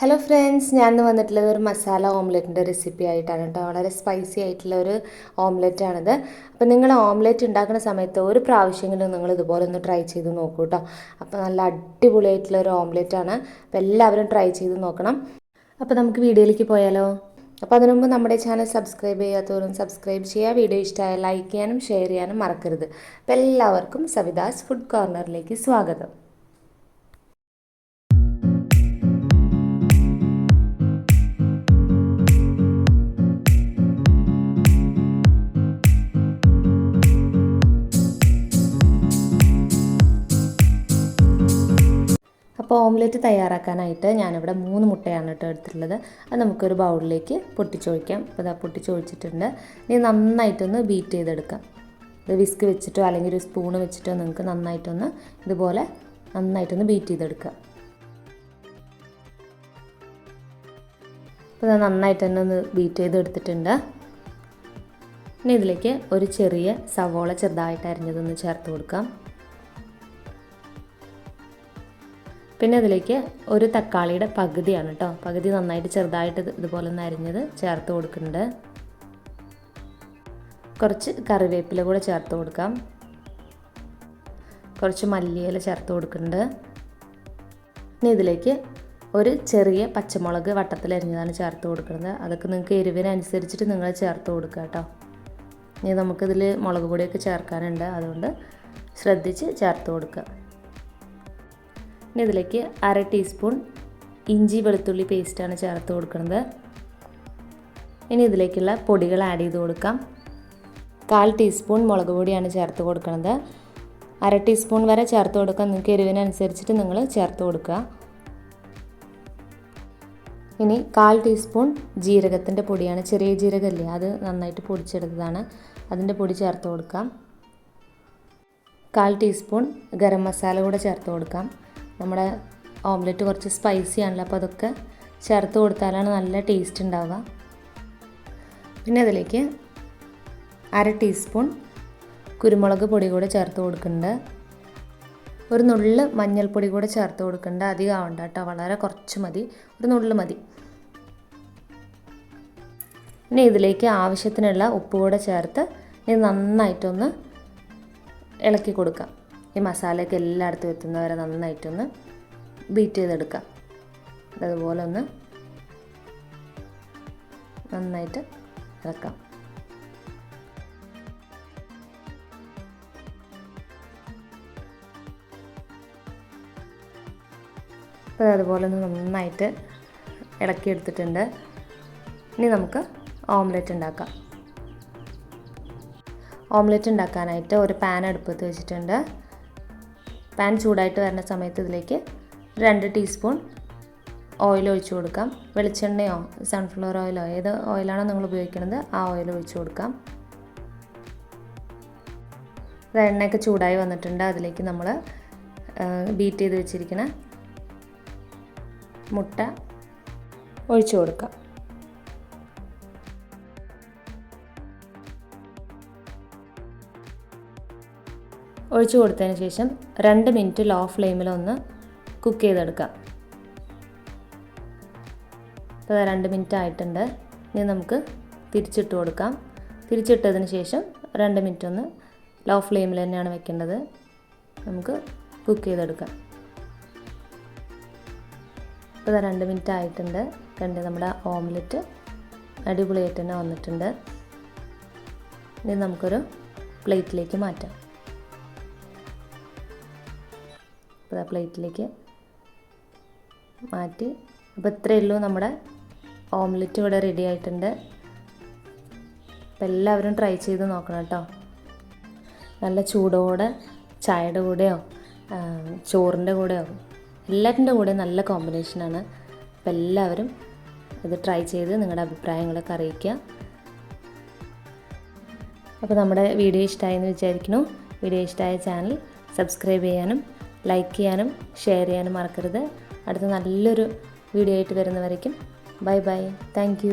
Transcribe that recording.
Hello friends ഞാൻ ഇന്ന് വന്നിട്ടുള്ളത് ഒരു മസാല ഓംലെറ്റിന്റെ റെസിപ്പി ആയിട്ടാണ് കേട്ടോ. വളരെ സ്പൈസി ആയിട്ടുള്ള ഒരു ഓംലെറ്റാണിത് അപ്പോൾ നിങ്ങൾ ഓംലെറ്റ് ഉണ്ടാക്കുന്ന സമയത്ത് ഒരു പ്രാവശ്യമെങ്കിലും നിങ്ങൾ ഇതുപോലെ ഒന്ന് ട്രൈ ചെയ്ത് നോക്കൂ കേട്ടോ. അപ്പോൾ നല്ല അടിപൊളിയായിട്ടുള്ള ഒരു ഓംലെറ്റാണ് അപ്പോൾ എല്ലാവരും ട്രൈ ചെയ്ത് നോക്കണം. അപ്പോൾ നമുക്ക് വീഡിയോയിലേക്ക് പോയാലോ? അപ്പോൾ അതിനു മുമ്പ് നമ്മുടെ ചാനൽ സബ്സ്ക്രൈബ് ചെയ്യാത്തവരും സബ്സ്ക്രൈബ് ചെയ്യുക. വീഡിയോ ഇഷ്ടമായ ലൈക്ക് ചെയ്യാനും ഷെയർ ചെയ്യാനും മറക്കരുത്. അപ്പോൾ എല്ലാവർക്കും സവിതാസ് ഫുഡ് കോർണറിലേക്ക് സ്വാഗതം. ഓംലെറ്റ് തയ്യാറാക്കാനായിട്ട് ഞാനിവിടെ മൂന്ന് മുട്ടയാണ് കേട്ടോ എടുത്തിട്ടുള്ളത്. അത് നമുക്കൊരു ബൗളിലേക്ക് പൊട്ടിച്ചൊഴിക്കാം. അപ്പോൾ ഇതാ പൊട്ടിച്ചൊഴിച്ചിട്ടുണ്ട്. ഇനി നന്നായിട്ടൊന്ന് ബീറ്റ് ചെയ്തെടുക്കാം. ഇത് വിസ്ക് വെച്ചിട്ടോ അല്ലെങ്കിൽ ഒരു സ്പൂണ് വെച്ചിട്ടോ നിങ്ങൾക്ക് നന്നായിട്ടൊന്ന് ഇതുപോലെ നന്നായിട്ടൊന്ന് ബീറ്റ് ചെയ്തെടുക്കുക അപ്പോൾ ഇത് നന്നായിട്ട് തന്നെ ഒന്ന് ബീറ്റ് ചെയ്തെടുത്തിട്ടുണ്ട്. ഇനി ഇതിലേക്ക് ഒരു ചെറിയ സവോള ചെറുതായിട്ട് അരിഞ്ഞതൊന്ന് ചേർത്ത് കൊടുക്കാം. പിന്നെ അതിലേക്ക് ഒരു തക്കാളിയുടെ പകുതിയാണ് കേട്ടോ പകുതി നന്നായിട്ട് ചെറുതായിട്ട് ഇതുപോലെ ഒന്ന് അരിഞ്ഞത് ചേർത്ത് കൊടുക്കുന്നുണ്ട്. കുറച്ച് കറിവേപ്പില കൂടെ ചേർത്ത് കൊടുക്കാം. കുറച്ച് മല്ലിയില ചേർത്ത് കൊടുക്കുന്നുണ്ട്. ഇനി ഇതിലേക്ക് ഒരു ചെറിയ പച്ചമുളക് വട്ടത്തിൽ അരിഞ്ഞതാണ് ചേർത്ത് കൊടുക്കുന്നത്. അതൊക്കെ നിങ്ങൾക്ക് എരിവിനനുസരിച്ചിട്ട് നിങ്ങൾ ചേർത്ത് കൊടുക്കുക കേട്ടോ ഇനി നമുക്കിതിൽ മുളക് പൊടിയൊക്കെ ചേർക്കാനുണ്ട്. അതുകൊണ്ട് ശ്രദ്ധിച്ച് ചേർത്ത് കൊടുക്കുക. ഇനി ഇതിലേക്ക് അര ടീസ്പൂൺ ഇഞ്ചി വെളുത്തുള്ളി പേസ്റ്റാണ് ചേർത്ത് കൊടുക്കുന്നത്. ഇനി ഇതിലേക്കുള്ള പൊടികൾ ആഡ് ചെയ്ത് കൊടുക്കാം. കാൽ ടീസ്പൂൺ മുളക് പൊടിയാണ് ചേർത്ത് കൊടുക്കുന്നത്. അര ടീസ്പൂൺ വരെ ചേർത്ത് കൊടുക്കാം. നിങ്ങൾക്ക് എരിവിനനുസരിച്ചിട്ട് നിങ്ങൾ ചേർത്ത് കൊടുക്കുക. ഇനി കാൽ ടീസ്പൂൺ ജീരകത്തിന്റെ പൊടിയാണ്. ചെറിയ ജീരകമല്ലേ അത് നന്നായിട്ട് പൊടിച്ചെടുത്തതാണ്. അതിന്റെ പൊടി ചേർത്ത് കൊടുക്കാം. കാൽ ടീസ്പൂൺ ഗരം മസാല കൂടെ ചേർത്ത് കൊടുക്കാം. നമ്മുടെ ഓംലെറ്റ് കുറച്ച് സ്പൈസി ആണല്ലോ അപ്പോൾ അതൊക്കെ ചേർത്ത് കൊടുത്താലാണ് നല്ല ടേസ്റ്റ് ഉണ്ടാവുക. പിന്നെ അതിലേക്ക് അര ടീസ്പൂൺ കുരുമുളക് പൊടി കൂടെ ചേർത്ത് കൊടുക്കുന്നുണ്ട്. ഒരു നുള്ള് മഞ്ഞൾപ്പൊടി കൂടെ ചേർത്ത് കൊടുക്കുന്നുണ്ട്. അധികം ആവണ്ട കേട്ടോ വളരെ കുറച്ച് മതി. ഒരു നുള്ള് മതി. ഇനി ഇതിലേക്ക് ആവശ്യത്തിനുള്ള ഉപ്പ് കൂടെ ചേർത്ത് ഇത് നന്നായിട്ടൊന്ന് ഇളക്കി കൊടുക്കാം ഈ മസാലയൊക്കെ എല്ലായിടത്തും എത്തുന്നവരെ നന്നായിട്ടൊന്ന് ബീറ്റ് ചെയ്തെടുക്കാം. അതുപോലെ ഒന്ന് നന്നായിട്ട് ഇളക്കാം. അപ്പോൾ അതുപോലെ ഒന്ന് നന്നായിട്ട് ഇളക്കിയെടുത്തിട്ടുണ്ട്. ഇനി നമുക്ക് ഓംലെറ്റ് ഉണ്ടാക്കാം. ഓംലെറ്റ് ഉണ്ടാക്കാനായിട്ട് ഒരു പാൻ അടുപ്പത്ത് വെച്ചിട്ടുണ്ട്. പാൻ ചൂടായിട്ട് വരുന്ന സമയത്ത് ഇതിലേക്ക് രണ്ട് ടീസ്പൂൺ ഓയിൽ ഒഴിച്ചു കൊടുക്കാം. വെളിച്ചെണ്ണയോ സൺഫ്ലവർ ഓയിലോ ഏത് ഓയിലാണോ നിങ്ങൾ ഉപയോഗിക്കുന്നത് ആ ഓയിൽ ഒഴിച്ചു കൊടുക്കാം. എണ്ണയൊക്കെ ചൂടായി വന്നിട്ടുണ്ട്. അതിലേക്ക് നമ്മൾ ബീറ്റ് ചെയ്ത് വെച്ചിരിക്കുന്ന മുട്ട ഒഴിച്ചു കൊടുക്കാം. ഒഴിച്ചു കൊടുത്തതിന് ശേഷം രണ്ട് മിനിറ്റ് ലോ ഫ്ലെയിമിൽ ഒന്ന് കുക്ക് ചെയ്തെടുക്കാം. ഇപ്പോൾ രണ്ട് മിനിറ്റ് ആയിട്ടുണ്ട്. ഇനി നമുക്ക് തിരിച്ചിട്ട് കൊടുക്കാം. തിരിച്ചിട്ടതിന് ശേഷം രണ്ട് മിനിറ്റ് ഒന്ന് ലോ ഫ്ലെയിമിൽ തന്നെയാണ് വെക്കേണ്ടത്. നമുക്ക് കുക്ക് ചെയ്തെടുക്കാം. ഇപ്പോൾ രണ്ട് മിനിറ്റ് ആയിട്ടുണ്ട്. കണ്ട് നമ്മുടെ ഓംലെറ്റ് അടിപൊളിയായിട്ട് തന്നെ വന്നിട്ടുണ്ട്. ഇനി നമുക്കൊരു പ്ലേറ്റിലേക്ക് മാറ്റാം. അപ്പോൾ പ്ലേറ്റിലേക്ക് മാറ്റി. അപ്പോൾ ഇത്രയേ ഉള്ളൂ നമ്മുടെ ഓംലെറ്റ് ഇവിടെ റെഡി ആയിട്ടുണ്ട്. അപ്പോൾ എല്ലാവരും ട്രൈ ചെയ്ത് നോക്കണം കേട്ടോ. നല്ല ചൂടോടെ ചായയുടെ കൂടെയോ ചോറിന്റെ കൂടെയോ എല്ലാറ്റിന്റെ കൂടെ നല്ല കോമ്പിനേഷനാണ് അപ്പോൾ എല്ലാവരും ഇത് ട്രൈ ചെയ്ത് നിങ്ങളുടെ അഭിപ്രായങ്ങളൊക്കെ അറിയിക്കുക. അപ്പോൾ നമ്മുടെ വീഡിയോ ഇഷ്ടമായി എന്ന് വിചാരിക്കുന്നു. വീഡിയോ ഇഷ്ടമായ ചാനൽ സബ്സ്ക്രൈബ് ചെയ്യാനും ലൈക്ക് ചെയ്യാനും ഷെയർ ചെയ്യാനും മറക്കരുത്. അടുത്ത നല്ലൊരു വീഡിയോ ആയിട്ട് വരുന്നവരേക്കും ബൈ ബൈ. താങ്ക്